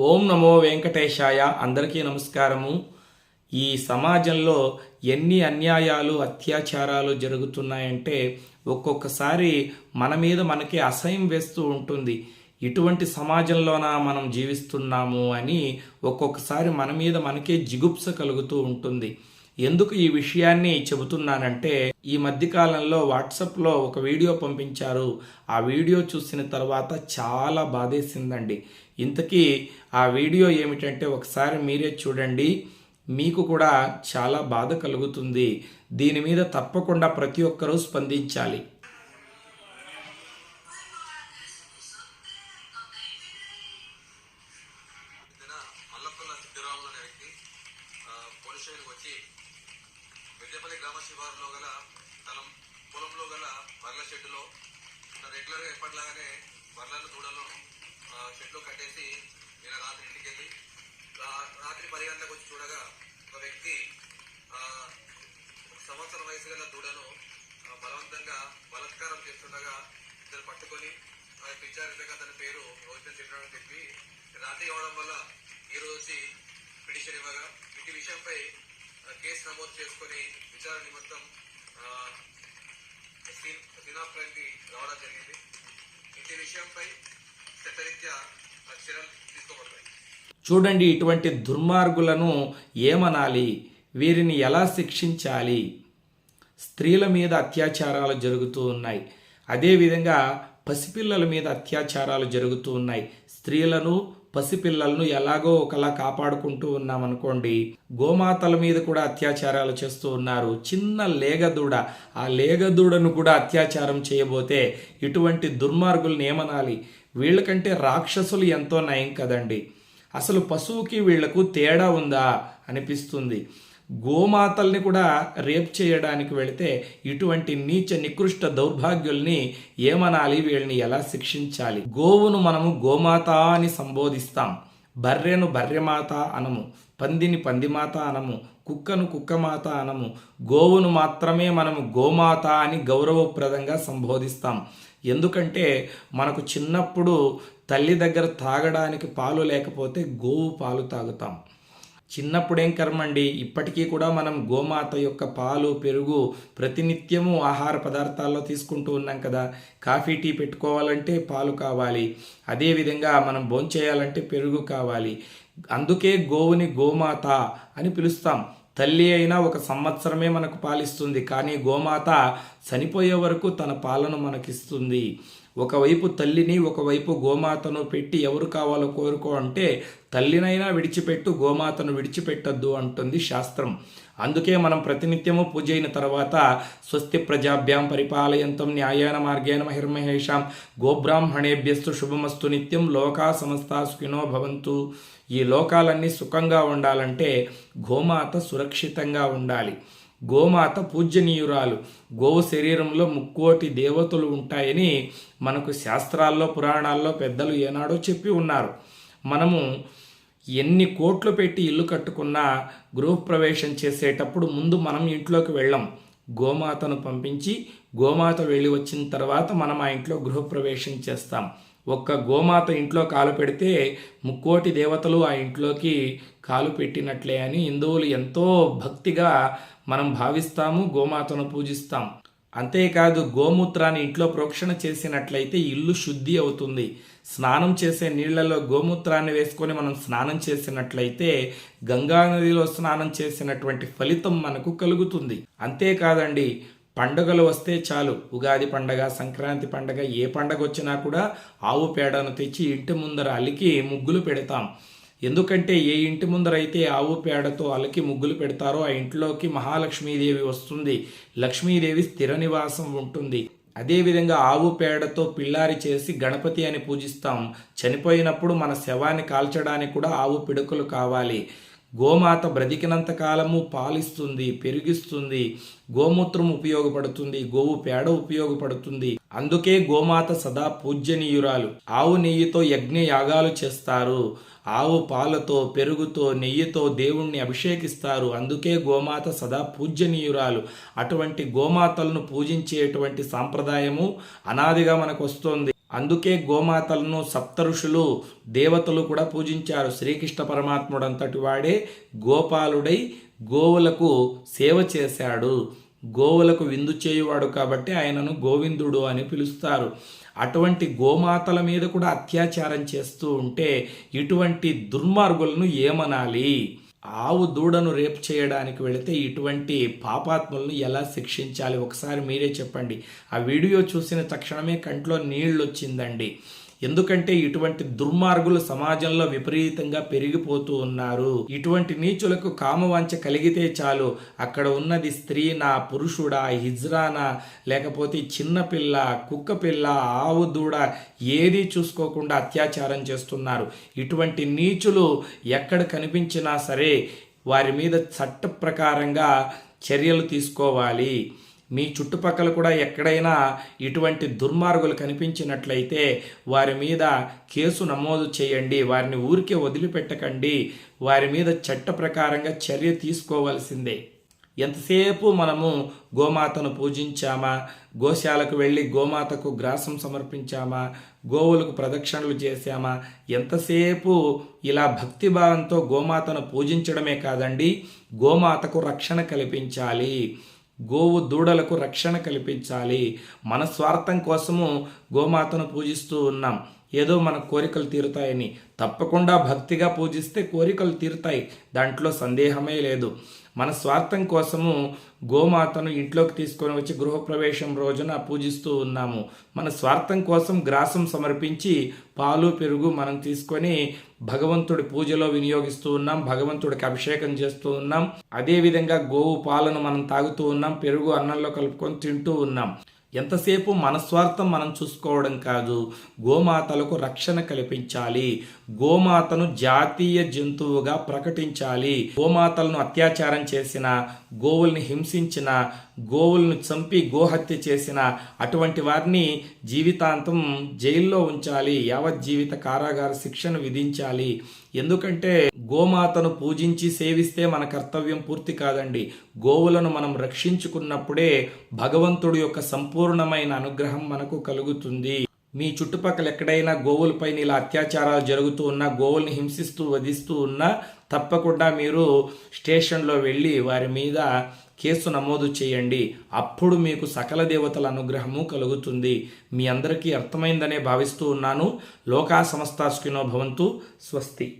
ఓం నమో వెంకటేశాయ. అందరికీ నమస్కారము. ఈ సమాజంలో ఎన్ని అన్యాయాలు అత్యాచారాలు జరుగుతున్నాయంటే ఒక్కొక్కసారి మన మీద మనకి అసహ్యం వేస్తూ ఉంటుంది. ఇటువంటి సమాజంలోన మనం జీవిస్తున్నాము అని ఒక్కొక్కసారి మన మీద మనకే జిగుప్స కలుగుతూ ఉంటుంది. ఎందుకు ఈ విషయాన్ని చెబుతున్నానంటే ఈ మధ్యకాలంలో వాట్సాప్లో ఒక వీడియో పంపించారు. ఆ వీడియో చూసిన తర్వాత చాలా బాధేసిందండి. ఇంతకీ ఆ వీడియో ఏమిటంటే ఒకసారి మీరే చూడండి మీకు కూడా చాలా బాధ కలుగుతుంది. దీని మీద తప్పకుండా ప్రతి ఒక్కరూ స్పందించాలి. పోలీస్ స్టేషన్కి వచ్చి పెద్దపల్లి గ్రామ శివారులో గల తన పొలంలో గల బర్ల షెడ్డులో రెగ్యులర్గా ఎప్పటిలాగానే బర్లను దూడలను ఆ, షెడ్లో కట్టేసి నిన్న రాత్రి ఇంటికి వెళ్ళి రా- రాత్రి పది గంటలకు వచ్చి చూడగా ఒక వ్యక్తి సంవత్సరం వయసు గల దూడను బలవంతంగా బలత్కారం చేస్తుండగా ఇద్దరు పట్టుకొని ఆ యొక్క విచారించగా తన పేరు రోజు చెప్పినాడని అని చెప్పి రాత్రి కావడం వల్ల ఈ రోజు పిటిషన్ ఇవ్వగా ఇటు విషయంపై కేసు నమోదు చేసుకుని విచారణ నిమిత్తం దినాఫ్రాన్కి రావడం జరిగింది. ఇంటి విషయంపై చట్టరీత్యా చర్యలు తీసుకోబడతాయి చూడండి ఇటువంటి దుర్మార్గులను ఏమనాలి? వీరిని ఎలా శిక్షించాలి? స్త్రీల మీద అత్యాచారాలు జరుగుతూ ఉన్నాయి. అదేవిధంగా పసిపిల్లల మీద అత్యాచారాలు జరుగుతూ ఉన్నాయి. స్త్రీలను పసిపిల్లలను ఎలాగో ఒకలా కాపాడుకుంటూ ఉన్నామనుకోండి గోమాతల మీద కూడా అత్యాచారాలు చేస్తూ ఉన్నారు. చిన్న లేగదూడ ఆ లేగదూడను కూడా అత్యాచారం చేయబోతే ఇటువంటి దుర్మార్గుల్ని ఏమనాలి వీళ్ళకంటే రాక్షసులు ఎంతో నయం కదండి. అసలు పశువుకి వీళ్ళకు తేడా ఉందా? అనిపిస్తుంది. గోమాతల్ని కూడా రేప్ చేయడానికి వెళితే ఇటువంటి నీచ నికృష్ట దౌర్భాగ్యుల్ని ఏమనాలి? వీళ్ళని ఎలా శిక్షించాలి? గోవును మనము గోమాత అని సంబోధిస్తాం. బర్రెను బర్రెమాత అనము. పందిని పందిమాత అనము. కుక్కను కుక్కమాత అనము. గోవును మాత్రమే మనము గోమాత అని గౌరవప్రదంగా సంబోధిస్తాం. ఎందుకంటే మనకు చిన్నప్పుడు తల్లి దగ్గర తాగడానికి పాలు లేకపోతే గోవు పాలు తాగుతాం. చిన్నప్పుడేం కర్మండి? ఇప్పటికీ కూడా మనం గోమాత యొక్క పాలు పెరుగు ప్రతినిత్యము ఆహార పదార్థాల్లో తీసుకుంటూ ఉన్నాం కదా. కాఫీ టీ పెట్టుకోవాలంటే పాలు కావాలి. అదేవిధంగా మనం భోంచేయాలంటే పెరుగు కావాలి. అందుకే గోవుని గోమాత అని పిలుస్తాం. తల్లి అయినా ఒక సంవత్సరమే మనకు పాలిస్తుంది కానీ గోమాత చనిపోయే వరకు తన పాలను మనకిస్తుంది. ఒకవైపు తల్లిని ఒకవైపు గోమాతను పెట్టి ఎవరు కావాలో కోరుకో అంటే తల్లినైనా విడిచిపెట్టు గోమాతను విడిచిపెట్టద్దు అంటుంది శాస్త్రం. అందుకే మనం ప్రతినిత్యము పూజ అయిన తర్వాత స్వస్తి ప్రజాభ్యాం పరిపాలయంతం న్యాయాన మార్గేణ మహిర్మహేషాం గోబ్రాహ్మణేభ్యస్తు శుభమస్తు నిత్యం లోకా సమస్తా సుఖినో భవంతు. ఈ లోకాలన్నీ సుఖంగా ఉండాలంటే గోమాత సురక్షితంగా ఉండాలి. గోమాత పూజనీయురాలు గోవు శరీరంలో ముక్కోటి దేవతలు ఉంటాయని మనకు శాస్త్రాల్లో పురాణాల్లో పెద్దలు ఏనాడో చెప్పి ఉన్నారు. మనము ఎన్ని కోట్లు పెట్టి ఇల్లు కట్టుకున్నా గృహప్రవేశం చేసేటప్పుడు ముందు మనం ఇంట్లోకి వెళ్ళం. గోమాతను పంపించి గోమాత వెళ్ళి వచ్చిన తర్వాత మనం ఆ ఇంట్లో గృహప్రవేశం చేస్తాం. ఒక్క గోమాత ఇంట్లో కాలు పెడితే ముక్కోటి దేవతలు ఆ ఇంట్లోకి కాలు పెట్టినట్లే అని హిందువులు ఎంతో భక్తిగా మనం భావిస్తాము గోమాతను పూజిస్తాం. అంతేకాదు గోమూత్రాన్ని ఇంట్లో ప్రోక్షణ చేసినట్లయితే ఇల్లు శుద్ధి అవుతుంది. స్నానం చేసే నీళ్ళలో గోమూత్రాన్ని వేసుకొని మనం స్నానం చేసినట్లయితే గంగా నదిలో స్నానం చేసినటువంటి ఫలితం మనకు కలుగుతుంది. అంతేకాదండి పండుగలు వస్తే చాలు. ఉగాది పండగ సంక్రాంతి పండగ ఏ పండగ వచ్చినా కూడా ఆవు పేడను తెచ్చి ఇంటి ముందర అలికి ముగ్గులు పెడతాం. ఎందుకంటే ఏ ఇంటి ముందరైతే ఆవు పేడతో అలకి ముగ్గులు పెడతారో ఆ ఇంట్లోకి మహాలక్ష్మీదేవి వస్తుంది. లక్ష్మీదేవి స్థిర నివాసం ఉంటుంది. అదేవిధంగా ఆవు పేడతో పిల్లారి చేసి గణపతి అని పూజిస్తాం. చనిపోయినప్పుడు మన శవాన్ని కాల్చడానికి కూడా ఆవు పిడుకలు కావాలి. గోమాత బ్రతికినంత కాలము పాలిస్తుంది పెరిగిస్తుంది గోమూత్రం ఉపయోగపడుతుంది గోవు పేడ ఉపయోగపడుతుంది. అందుకే గోమాత సదా పూజ్యనీయురాలు. ఆవు నెయ్యితో యజ్ఞ యాగాలు చేస్తారు. ఆవు పాలతో పెరుగుతో నెయ్యితో దేవుణ్ణి అభిషేకిస్తారు. అందుకే గోమాత సదా పూజ్యనీయురాలు. అటువంటి గోమాతలను పూజించేటువంటి సాంప్రదాయము అనాదిగా మనకు వస్తుంది అందుకే గోమాతలను సప్తఋషులు దేవతలు కూడా పూజించారు. శ్రీకృష్ణ పరమాత్ముడు అంతటి వాడే గోపాలుడై గోవులకు సేవ చేశాడు. గోవులకు విందు చేయువాడు కాబట్టి ఆయనను గోవిందుడు అని పిలుస్తారు. అటువంటి గోమాతల మీద కూడా అత్యాచారం చేస్తూ ఉంటే ఇటువంటి దుర్మార్గులను ఏమనాలి? ఆవు దూడను రేపు చేయడానికి వెళితే ఇటువంటి పాపాత్ములను ఎలా శిక్షించాలి? ఒకసారి మీరే చెప్పండి. ఆ వీడియో చూసిన తక్షణమే కంట్లో నీళ్ళు వచ్చిందండి ఎందుకంటే ఇటువంటి దుర్మార్గులు సమాజంలో విపరీతంగా పెరిగిపోతూ ఉన్నారు. ఇటువంటి నీచులకు కామవాంఛ కలిగితే చాలు. అక్కడ ఉన్నది స్త్రీనా పురుషుడా హిజ్రానా లేకపోతే చిన్నపిల్ల కుక్కపిల్ల కుక్క పిల్ల ఆవు దూడ ఏది చూసుకోకుండా అత్యాచారం చేస్తున్నారు. ఇటువంటి నీచులు ఎక్కడ కనిపించినా సరే వారి మీద చట్ట ప్రకారంగా చర్యలు తీసుకోవాలి. మీ చుట్టుపక్కల కూడా ఎక్కడైనా ఇటువంటి దుర్మార్గులు కనిపించినట్లయితే వారి మీద కేసు నమోదు చేయండి వారిని ఊరికే వదిలిపెట్టకండి వారి మీద చట్ట ప్రకారంగా చర్య తీసుకోవాల్సిందే. ఎంతసేపు మనము గోమాతను పూజించామా గోశాలకు వెళ్ళి గోమాతకు గ్రాసం సమర్పించామా గోవులకు ప్రదక్షిణలు చేశామా ఎంతసేపు ఇలా భక్తిభావంతో గోమాతను పూజించడమే కాదండి గోమాతకు రక్షణ కల్పించాలి. గోవు దూడలకు రక్షణ కల్పించాలి. మన స్వార్థం కోసము గోమాతను పూజిస్తూ ఉన్నాం. ఏదో మన కోరికలు తీరుతాయని. తప్పకుండా భక్తిగా పూజిస్తే కోరికలు తీరుతాయి. దాంట్లో సందేహమే లేదు. మన స్వార్థం కోసము గోమాతను ఇంట్లోకి తీసుకొని వచ్చి గృహప్రవేశం రోజున పూజిస్తూ ఉన్నాము. మన స్వార్థం కోసం గ్రాసం సమర్పించి పాలు పెరుగు మనం తీసుకొని భగవంతుడి పూజలో వినియోగిస్తూ ఉన్నాం. భగవంతుడికి అభిషేకం చేస్తూ ఉన్నాం. అదేవిధంగా గోవు పాలను మనం తాగుతూ ఉన్నాం. పెరుగు అన్నంలో కలుపుకొని తింటూ ఉన్నాం. ఎంతసేపు మనస్వార్థం మనం చూసుకోవడం కాదు గోమాతలకు రక్షణ కల్పించాలి గోమాతను జాతీయ జంతువుగా ప్రకటించాలి గోమాతలను అత్యాచారం చేసిన గోవుల్ని హింసించిన గోవులను చంపి గోహత్య చేసిన అటువంటి వారిని జీవితాంతం జైల్లో ఉంచాలి యావత్ జీవిత కారాగార శిక్షను విధించాలి. ఎందుకంటే గోమాతను పూజించి సేవిస్తే మన కర్తవ్యం పూర్తి కాదండి. గోవులను మనం రక్షించుకున్నప్పుడే భగవంతుడి యొక్క సంపూర్ణమైన అనుగ్రహం మనకు కలుగుతుంది. మీ చుట్టుపక్కల ఎక్కడైనా గోవులపై ఇలా అత్యాచారాలు జరుగుతూ ఉన్నా గోవుల్ని హింసిస్తూ వధిస్తూ ఉన్నా తప్పకుండా మీరు స్టేషన్లో వెళ్ళి వారి మీద కేసు నమోదు చేయండి. అప్పుడు మీకు సకల దేవతల అనుగ్రహము కలుగుతుంది. మీ అందరికీ అర్థమైందనే భావిస్తూ ఉన్నాను. లోకా సంస్థాస్కినో భవంతు. స్వస్తి.